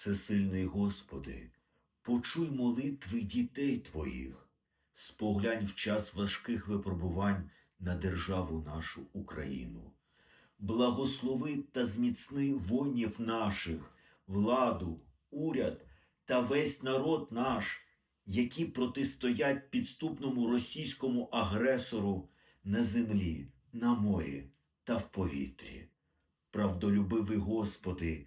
Всесильний Господи, почуй молитви дітей Твоїх, споглянь в час важких випробувань на державу нашу Україну. Благослови та зміцни воїнів наших, владу, уряд та весь народ наш, які протистоять підступному російському агресору на землі, на морі та в повітрі. Правдолюбивий Господи,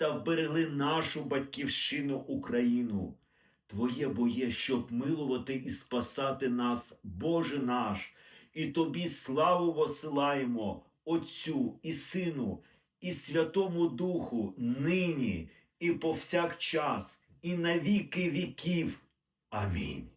та вберегли нашу батьківщину Україну. Твоє боє, щоб милувати і спасати нас, Боже наш, і Тобі славу восилаємо, Отцю і Сину, і Святому Духу, нині і повсякчас, і на віки віків. Амінь.